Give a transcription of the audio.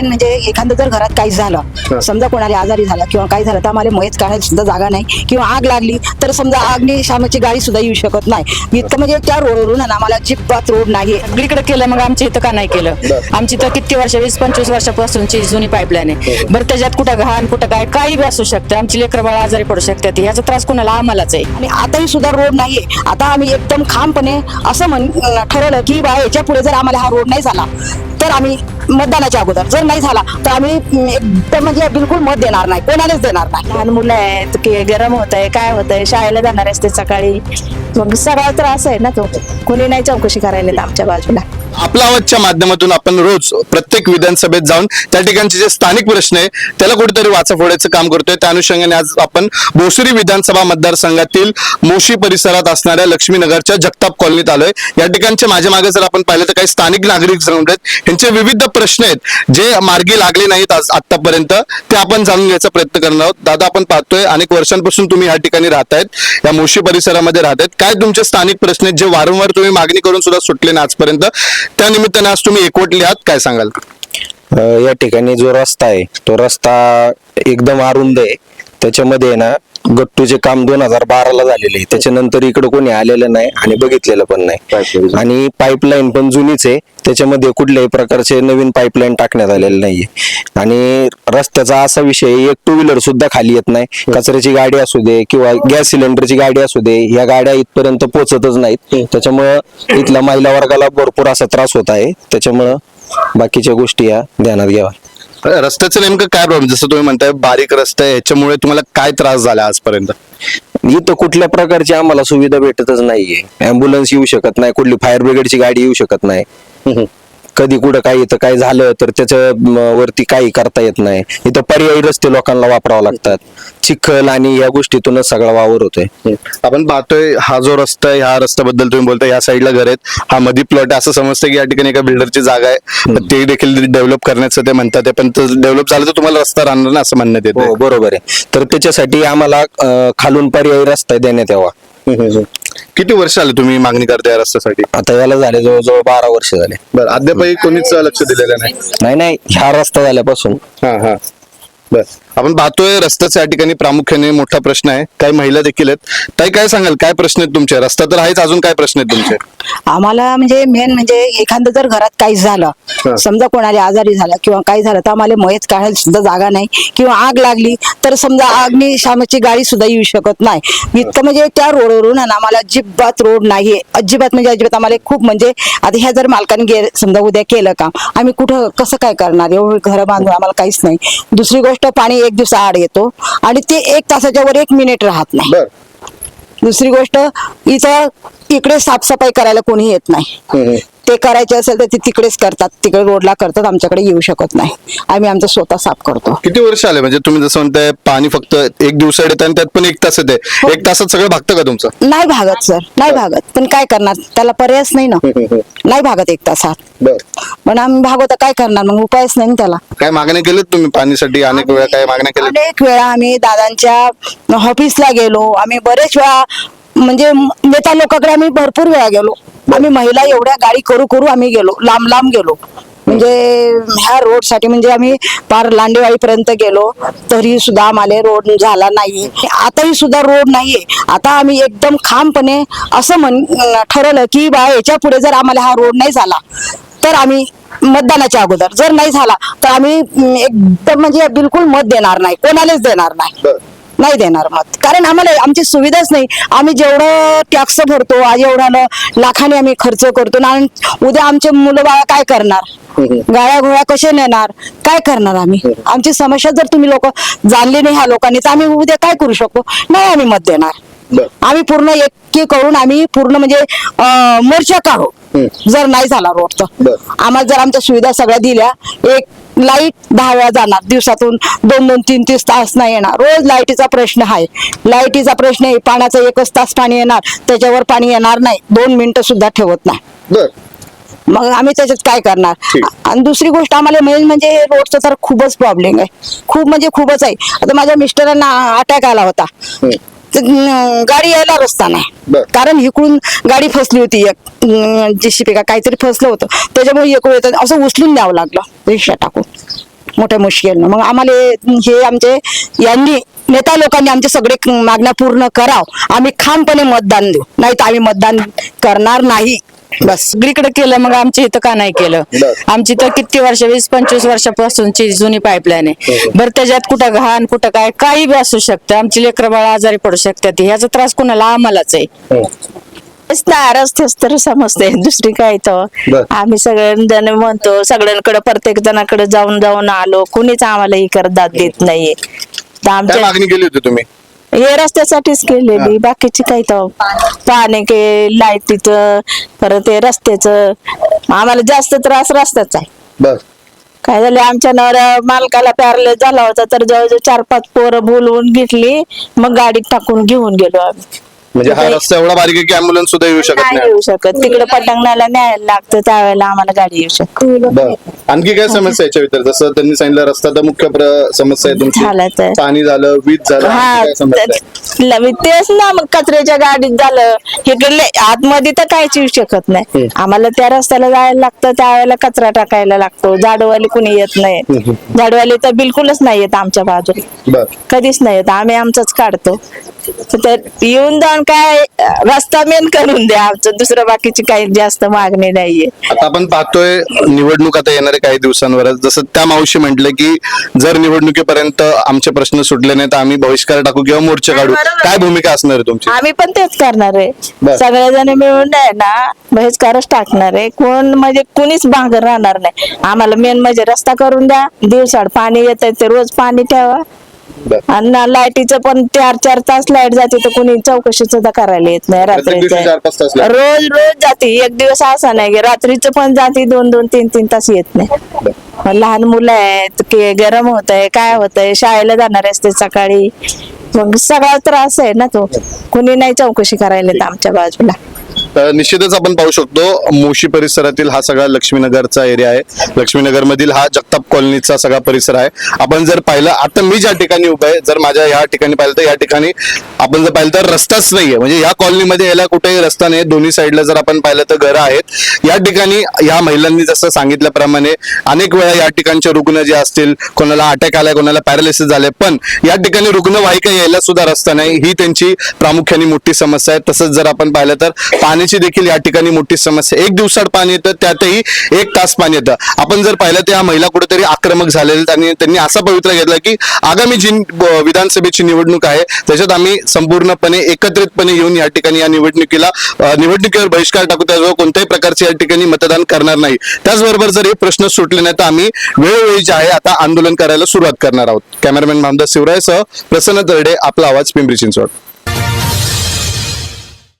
Main म्हणजे एखादं जर घरात काही झालं समजा कोणाला आजारी झाला किंवा काही झालं तर आम्हाला मयत काढायला सुद्धा जागा नाही. किंवा आग लागली तर समजा अग्निशामकची गाडी सुद्धा येऊ शकत नाही. इतकं म्हणजे त्या रोडवरून आम्हाला जिप्पात रोड नाही. सगळीकडे केलं मग आमच्या इथं का नाही केलं? आमची तर किती वर्ष वीस पंचवीस वर्षापासूनची जुनी पाईपलाईन आहे. बरं. त्याच्यात कुठं घाण कुठं काय काही बी असू शकतं. आमची लेकर बाळ आजारी पडू शकतात. याचा त्रास कोणाला आम्हालाच आहे. आणि आताही सुद्धा रोड नाहीये. आता आम्ही एकदम खामपणे असं म्हण ठरवलं की बा याच्यापुढे जर आम्हाला हा रोड नाही झाला तर आम्ही मतदानाच्या अगोदर. जर नाही झाला तर आम्ही अं, एकदम म्हणजे बिलकुल मत देणार नाही. कोणालाच देणार नाही. लहान मुलं आहेत की गरम होत आहे काय होत आहे शाळेला जाणार असते सकाळी. मग सगळा त्रास आहे ना तो. कोणी नाही चौकशी करायला आमच्या बाजूला. आपला आवाजच्या माध्यमातून आपण रोज प्रत्येक विधानसभेत जाऊन त्या ठिकाणचे जे स्थानिक प्रश्न आहे त्याला कुठेतरी वाचा फोडायचं काम करतोय. त्या अनुषंगाने आज आपण भोसरी विधानसभा मतदारसंघातील मोशी परिसरात असणाऱ्या लक्ष्मीनगरच्या जगताप कॉलनीत आलोय. या ठिकाणचे माझ्या मागे जर आपण पाहिलं तर काही स्थानिक नागरिक जाऊन आहेत. यांचे विविध प्रश्न आहेत. जे मार्गी लागले नाहीत आज आतापर्यंत ते आपण जाणून घ्यायचा प्रयत्न करणार आहोत. दादा आपण पाहतोय अनेक वर्षांपासून तुम्ही या ठिकाणी राहतायत या मोशी परिसरामध्ये राहतायत काय तुमचे स्थानिक प्रश्न आहेत? जे वारंवार तुम्ही मागणी करून सुद्धा सुटले ना आजपर्यंत. त्या निमित्ताने आज तुम्ही एकवटले आहात काय सांगाल? अ, या ठिकाणी जो रस्ता आहे तो रस्ता एकदम अरुंद आहे. त्याच्यामध्ये आहे ना गट्टूचे काम दोन हजार बाराला झालेले आहे. त्याच्यानंतर इकडे कोणी आलेलं नाही आणि बघितलेलं पण नाही. आणि पाईपलाईन पण जुनीच आहे. त्याच्यामध्ये कुठल्याही प्रकारचे नवीन पाईपलाईन टाकण्यात आलेले नाहीये. आणि रस्त्याचा असा विषय एक टू व्हीलर सुद्धा खाली येत नाही. कचऱ्याची गाडी असू दे किंवा गॅस सिलेंडरची गाडी असू दे या गाड्या इथपर्यंत पोहोचतच नाहीत. त्याच्यामुळं इथल्या महिला वर्गाला भरपूर असा त्रास होत आहे. त्याच्यामुळं बाकीच्या गोष्टी या ध्यानात घ्यावा रस्त्याचं नेमकं काय प्रॉब्लेम जसं तुम्ही म्हणताय बारीक रस्ता आहे ह्याच्यामुळे तुम्हाला काय त्रास झाला आजपर्यंत? इथं कुठल्या प्रकारची आम्हाला सुविधा भेटतच नाहीये. अँब्युलन्स येऊ शकत नाही कुठली फायर ब्रिगेडची गाडी येऊ शकत नाही. कधी कुठं काही इथं काय झालं तर त्याच्या वरती काही करता येत नाही. इथं पर्यायी रस्ते लोकांना वापरावे लागतात. चिखल आणि या गोष्टीतूनच सगळा वावर होतोय. आपण पाहतोय हा जो रस्ता आहे ह्या रस्त्याबद्दल तुम्ही बोलताय या साईडला घर आहेत. हा मधी प्लॉट आहे. असं समजतं की या ठिकाणी एका बिल्डरची जागा आहे. ते देखील डेव्हलप करण्याचं ते म्हणतात. पण डेव्हलप झालं तर तुम्हाला रस्ता राहणार ना असं म्हणण्यात हो येतं बरोबर आहे. तर त्याच्यासाठी आम्हाला खालून पर्यायी रस्ता देण्यात यावा. किती वर्ष आले तुम्ही मागणी करताय या रस्त्यासाठी? आता याला झाले जवळजवळ बारा वर्ष झाले. बरं अद्यापही कोणीच लक्ष दिलेलं नाही? नाही नाही ह्या रस्ता झाल्यापासून. हा हा. बर आपण पाहतोय रस्त्याचा या ठिकाणी प्रामुख्याने मोठा प्रश्न आहे. काही महिला देखील आहेत. ताई काय सांगाल? काय प्रश्न आहेत तुमचे? रस्ता तर आहेच. अजून काय प्रश्न आहेत तुमचे? आम्हाला म्हणजे मेन म्हणजे एखादं जर घरात काही. झालं समजा कोणाला आजारी झाला किंवा काही झालं तर आम्हाला मयत काढायला सुद्धा जागा नाही. किंवा आग लागली तर समजा अग्निशामकची गाडी सुद्धा येऊ शकत नाही. इतकं म्हणजे त्या रोडवरून आम्हाला अजिबात रोड नाहीये. अजिबात म्हणजे अजिबात आम्हाला खूप म्हणजे आता ह्या जर मालकाने गे समजा उद्या केलं काम आम्ही कुठं कसं काय करणार? एवढं घर बांधून आम्हाला काहीच नाही. दुसरी गोष्ट पाणी एक दिवस आड येतो आणि ते एक तासाच्या वर एक मिनिट राहत नाही. दुसरी गोष्ट इथं इकडे साफसफाई करायला कोणी येत नाही. ते करायचे असेल तर ते तिकडेच करतात. तिकडे रोडला करतात आमच्याकडे येऊ शकत नाही. आम्ही आमचं स्वतः साफ करतो. किती वर्ष आले? म्हणजे तुम्ही जसं म्हणताय पाणी फक्त एक दिवसाड येतं आणि त्यात पण एक तास येते. एक तासात सगळं भागतं का तुमचं? नाही भागत सर नाही भागत. पण काय करणार? त्याला पर्यायच नाही ना. नाही भागत एक तासात. बर. पण आम्ही भागवता काय करणार? मग उपायच नाही ना त्याला. काय मागण्या केल्यात तुम्ही पाणीसाठी? अनेक वेळा काय मागण्या केल्या अनेक वेळा आम्ही दादांच्या ऑफिसला गेलो. आम्ही बरेच वेळा म्हणजे नेता लोकांकडे आम्ही भरपूर वेळा गेलो. आम्ही महिला एवढ्या गाडी करू करू आम्ही गेलो लांब लांब गेलो. म्हणजे ह्या रोडसाठी म्हणजे आम्ही पार लांडेवाडीपर्यंत गेलो. तरी सुद्धा आम्हाला रोड झाला नाही. आताही सुद्धा रोड नाहीये. आता आम्ही एकदम खामपणे असं म्हण ठरवलं की बा याच्यापुढे जर आम्हाला हा रोड नाही झाला तर आम्ही मतदानाच्या अगोदर. जर नाही झाला तर आम्ही एकदम म्हणजे बिलकुल मत देणार नाही. कोणालाच देणार नाही. नाही देणार मत. कारण आम्हाला आमची सुविधाच नाही. आम्ही जेवढं टॅक्स भरतो आज एवढ्यानं लाखाने आम्ही खर्च करतो. ना आणि उद्या आमचे मुलं बाळा काय करणार? गाया घोड्या कसे नेणार? काय करणार आम्ही? आमची समस्या जर तुम्ही लोक जाणली नाही ह्या लोकांनी तर आम्ही उद्या काय करू शकतो नाही आम्ही मत देणार. आम्ही पूर्ण एकी करून आम्ही पूर्ण म्हणजे मोर्चा काढू जर नाही झाला रोड तर. आम्हाला जर आमच्या सुविधा सगळ्या दिल्या एक लाइट दहा वेळा जाणार. दिवसातून दोन दोन तीन तीन तास नाही येणार. रोज लाईटीचा प्रश्न आहे. लाईटीचा प्रश्न आहे पाण्याचा एकच तास पाणी येणार. त्याच्यावर पाणी येणार नाही. दोन मिनिटं सुद्धा ठेवत नाही. मग आम्ही त्याच्यात काय करणार. आणि दुसरी गोष्ट आम्हाला मेन म्हणजे रोडचा तर खूपच प्रॉब्लेम आहे. खूप म्हणजे खूपच आहे. आता माझ्या मिस्टरांना अटॅक आला होता. गाडी यायला रस्ता नाही. कारण इकडून गाडी फसली होती एक जीसीपी का काहीतरी फसलं होतं. त्याच्यामुळे इकडून येतं असं उचलून द्यावं लागलं रिक्षा टाकून मोठ्या मुश्किलनं. मग आम्हाला हे आमचे यांनी नेता लोकांनी आमचे सगळे मागण्या पूर्ण कराव. आम्ही खामपणे मतदान देऊ. नाही तर आम्ही मतदान करणार नाही. बस. सगळीकडे केलं मग आमच्या इथं का नाही केलं. आमची तर किती वर्ष वीस पंचवीस वर्षापासूनची जुनी पाईपलाईन आहे. बरं त्याच्यात कुठं घाण कुठं काय काही बी असू शकतं. आमची लेकरं बाळ आजारी पडू शकतात. ह्याचा त्रास कुणाला? आम्हालाच आहे. तेच ना रस्तेच तर समजते दुसरी काय तर. आम्ही सगळ्यांजण म्हणतो सगळ्यांकडे प्रत्येक जणाकडे जाऊन जाऊन आलो. कुणीच आम्हाला ही करदात देत नाहीये. आमच्या मागणी केली होती तुम्ही? हे रस्त्यासाठीच केलेली बाकीची काही तर पाणी के लाईटीचं परत हे रस्त्याचं. आम्हाला जास्त त्रास रस्त्याचा आहे. बर काय झालं आमच्या नवऱ्या मालकाला पॅरल झाला होता तर जवळजवळ चार पाच पोरं बोलवून घेतली मग गाडीत टाकून घेऊन गेलो आम्ही. म्हणजे हा रस्ता एवढा बारीक आहे की अँब्युलन्स सुद्धा येऊ शकत नाही नाही. येऊ शकत. तिकडे पटांगणाला न्यायला लागतं त्यावेळेला आम्हाला गाडी येऊ शकते. बर. आणखी काय समस्या याच्या व्यतिरिक्त जसं त्यांनी सांगितलं रस्ता तर मुख्य प्र- समस्या आहे तुमची. तर. पाणी झालं वीज झालं आणखी हा काय समस्या आहे? ल- मी तेच ना मग कचऱ्याच्या गाडीत झालं. इकडले आतमध्ये तर काहीच येऊ शकत नाही. आम्हाला त्या रस्त्याला जायला लागतं त्यावेळेला कचरा टाकायला लागतो. झाडवाले कुणी येत नाही. झाडवाले तर बिलकुलच नाही येत आमच्या बाजूला. बर. कधीच नाही येत. आम्ही आमचंच काढतो. तर येऊन जाऊन काय रस्ता मेन करून द्या आमचं. दुसरं बाकीची काही जास्त मागणी नाहीये. आता आपण पाहतोय निवडणूक आता येणाऱ्या काही दिवसांवरच. जसं त्या मावशी म्हटलं की जर निवडणुकीपर्यंत आमचे प्रश्न सुटले नाही तर आम्ही बहिष्कार टाकू किंवा मोर्चे काढू. काय भूमिका असणार आहे तुमची? आम्ही पण तेच करणार. आहे. सगळेजण मिळून आहे ना बहिष्कारच टाकणार आहे. कोण म्हणजे कुणीच भांगर राहणार नाही. आम्हाला मेन म्हणजे रस्ता करून द्या. दिवसाड पाणी येत ते रोज पाणी ठेवा. आणि लाईटीचं पण चार चार तास लाइट जाते तर कुणी चौकशी सुद्धा करायला येत नाही चार पाच तास light. रोज रोज जाते. एक दिवस असा नाही की रात्रीचं पण जाते दोन दोन तीन तीन तास येत नाही. मग लहान मुलं आहेत की गरम होत आहे काय होत आहे शाळेला जाणार असते सकाळी. मग सगळा त्रास आहे ना तो. कुणी नाही चौकशी करायला येत आमच्या बाजूला. तर निश्चितच आपण पाहू शकतो मोशी परिसरातील हा सगळा लक्ष्मीनगरचा एरिया आहे. लक्ष्मीनगर मधील हा जगताप कॉलनीचा सगळा परिसर आहे. आपण जर पाहिलं आता मी ज्या ठिकाणी उभा आहे जर माझ्या या ठिकाणी पाहिलं तर या ठिकाणी आपण जर पाहिलं तर रस्ताच नाहीये. म्हणजे या कॉलनीमध्ये यायला कुठेही रस्ता नाही दोन्ही साईडला जर आपण पाहिलं तर घरं आहेत. या ठिकाणी या महिलांनी जसं सांगितल्याप्रमाणे अनेक वेळा या ठिकाणचे रुग्ण जे असतील कोणाला अटॅक आलाय कोणाला पॅरालिसिस झाले पण या ठिकाणी रुग्णवाहिका यायला सुद्धा रस्ता नाही. ही त्यांची प्रामुख्याने मोठी समस्या आहे. तसंच जर आपण पाहिलं तर पाणी पाण्याची देखील या ठिकाणी मोठी समस्या एक दिवसाड पाणी येतं त्यातही एक तास पाणी येतं. आपण जर पाहिलं तर या महिला कुठेतरी आक्रमक झालेल्या आणि त्यांनी असा पवित्रा घेतला की आगामी जी विधानसभेची निवडणूक आहे त्याच्यात आम्ही संपूर्णपणे एकत्रितपणे येऊन या ठिकाणी या निवडणुकीला निवडणुकीवर बहिष्कार टाकू. त्याजवळ कोणत्याही प्रकारचे या ठिकाणी मतदान करणार नाही. त्याचबरोबर जर हे प्रश्न सुटले नाही तर आम्ही वेळोवेळी जे आहे आता आंदोलन करायला सुरुवात करणार आहोत. कॅमेरामॅन मामदार शिवरायसह प्रसन्न तरडे आपला आवाज पिंपरी चिंचवड.